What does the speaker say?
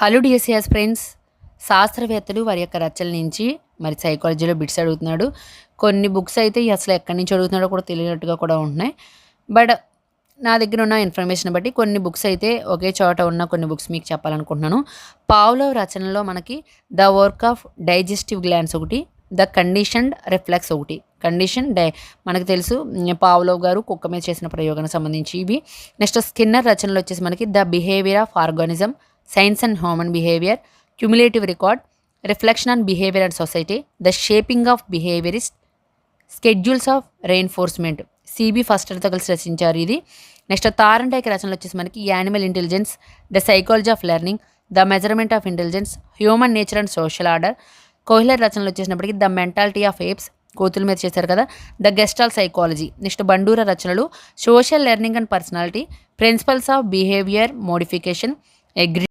Hello DSS friends శాస్త్రవేత్తలు వారి యొక్క రచనల నుంచి మరి సైకాలజీలో బిట్స్ అడుగుతున్నాడు. కొన్ని బుక్స్ అయితే అసలు ఎక్కడి నుంచి అడుగుతున్నాడో కూడా తెలియనట్టుగా కూడా ఉంటున్నాయి. బట్ నా దగ్గర ఉన్న ఇన్ఫర్మేషన్ బట్టి కొన్ని బుక్స్ అయితే ఒకే చోట ఉన్న కొన్ని బుక్స్ మీకు చెప్పాలనుకుంటున్నాను. పావులో రచనలో మనకి the work of digestive glands ఒకటి ద కండిషన్డ్ రిఫ్లెక్స్ ఒకటి. కండిషన్ డై మనకు తెలుసు పావులవ్ గారు కుక్క మీద చేసిన ప్రయోగానికి సంబంధించి ఇవి. నెక్స్ట్ స్కిన్నర్ రచనలు వచ్చేసి మనకి the behaviour of organism science and human behaviour cumulative record reflection on behaviour and society the shaping of behaviourist schedules of reinforcement C ఫస్టర్తో కలిసి రచించారు ఇది. నెక్స్ట్ తారంటైక్ రచనలు వచ్చేసి మనకి animal intelligence the psychology of learning the measurement of intelligence human nature and social order. Kohler రచనలు వచ్చేసినప్పటికీ the mentality of apes కోతుల మీద చేశారు కదా the gestalt psychology. Next Bandura రచనలు social learning and personality principles of behaviour modification agree